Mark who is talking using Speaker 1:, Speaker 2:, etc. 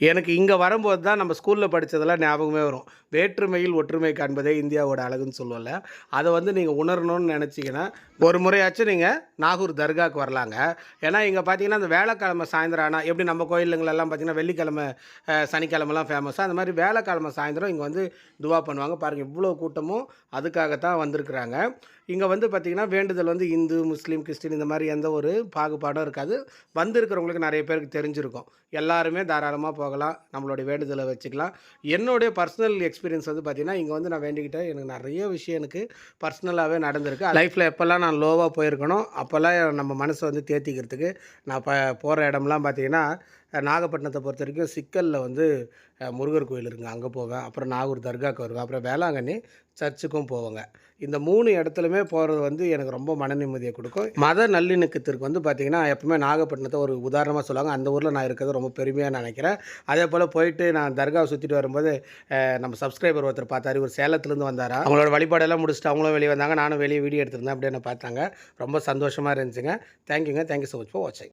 Speaker 1: எனக்கு இங்கே வரும்போது தான் நம்ம ஸ்கூலில் படித்ததெல்லாம் ஞாபகமே வரும். வேற்றுமையில் ஒற்றுமை காண்பதே இந்தியாவோட அழகுன்னு சொல்லுவோம்ல. அதை வந்து நீங்கள் உணரணும்னு நினச்சிங்கன்னா ஒரு முறையாச்சும் நீங்கள் நாகூர் தர்காவுக்கு வரலாங்க. ஏன்னா இங்கே பார்த்தீங்கன்னா அந்த வேலைக்கிழமை சாயந்தரம் ஆனால் எப்படி நம்ம கோயிலுங்களெல்லாம் பார்த்தீங்கன்னா வெள்ளிக்கிழமை சனிக்கிழமெல்லாம் ஃபேமஸாக அந்த மாதிரி வேலைக்கிழமை சாயந்தரம் இங்கே வந்து துவா பண்ணுவாங்க. பாருங்கள் இவ்வளோ கூட்டமும் அதுக்காகத்தான் வந்திருக்கிறாங்க. இங்கே வந்து பார்த்திங்கன்னா வேண்டுதல் வந்து இந்து முஸ்லீம் கிறிஸ்டின் இந்த மாதிரி எந்த ஒரு பாகுபாடும் இருக்காது. வந்திருக்கிறவங்களுக்கு நிறைய பேருக்கு தெரிஞ்சிருக்கும். எல்லாருமே தாராளமாக போகலாம் நம்மளுடைய வேண்டுதலை வச்சுக்கலாம். என்னுடைய பர்சனல் எக்ஸ்பீரியன்ஸ் வந்து பார்த்திங்கன்னா இங்கே வந்து நான் வேண்டிக்கிட்டேன் எனக்கு நிறைய விஷயம் எனக்கு பர்சனலாகவே நடந்திருக்கு. லைஃப்பில் எப்போல்லாம் நான் லோவாக போயிருக்கணும் அப்போல்லாம் நம்ம மனசை வந்து தேத்திக்கிறதுக்கு நான் ப போகிற இடம்லாம் பார்த்திங்கன்னா நாகப்பட்டினத்தை பொறுத்த வரைக்கும் சிக்கலில் வந்து முருகர் கோயில் இருங்க அங்கே போவேன். அப்புறம் நாகூர் தர்காவுக்கு வருவேன். அப்புறம் வேளாங்கண்ணி சர்ச்சுக்கும் போவேங்க. இந்த மூணு இடத்துலையுமே போகிறது வந்து எனக்கு ரொம்ப மன நிம்மதியை கொடுக்கும். மத நல்லிணக்கத்திற்கு வந்து பார்த்திங்கன்னா எப்பவுமே நாகப்பட்டினத்தை ஒரு உதாரணமாக சொல்லுவாங்க. அந்த ஊரில் நான் இருக்கிறது ரொம்ப பெருமையாக நினைக்கிறேன். அதே போல் போயிட்டு நான் தர்காவை சுற்றிட்டு வரும்போது நம்ம சப்ஸ்கிரைபர் ஒருத்தர் பார்த்தாரு. ஒரு சேலத்துலேருந்து வந்தாரா? அவங்களோட வழிபாடெல்லாம் முடிச்சுட்டு அவங்களும் வெளியே வந்தாங்க. நானும் வெளியே வீடியோ எடுத்திருந்தேன் அப்படின்னு பார்த்தாங்க. ரொம்ப சந்தோஷமாக இருந்துச்சுங்க. தேங்க்யூங்க தேங்க்யூ ஸோ மச் ஃபார் வாட்சிங்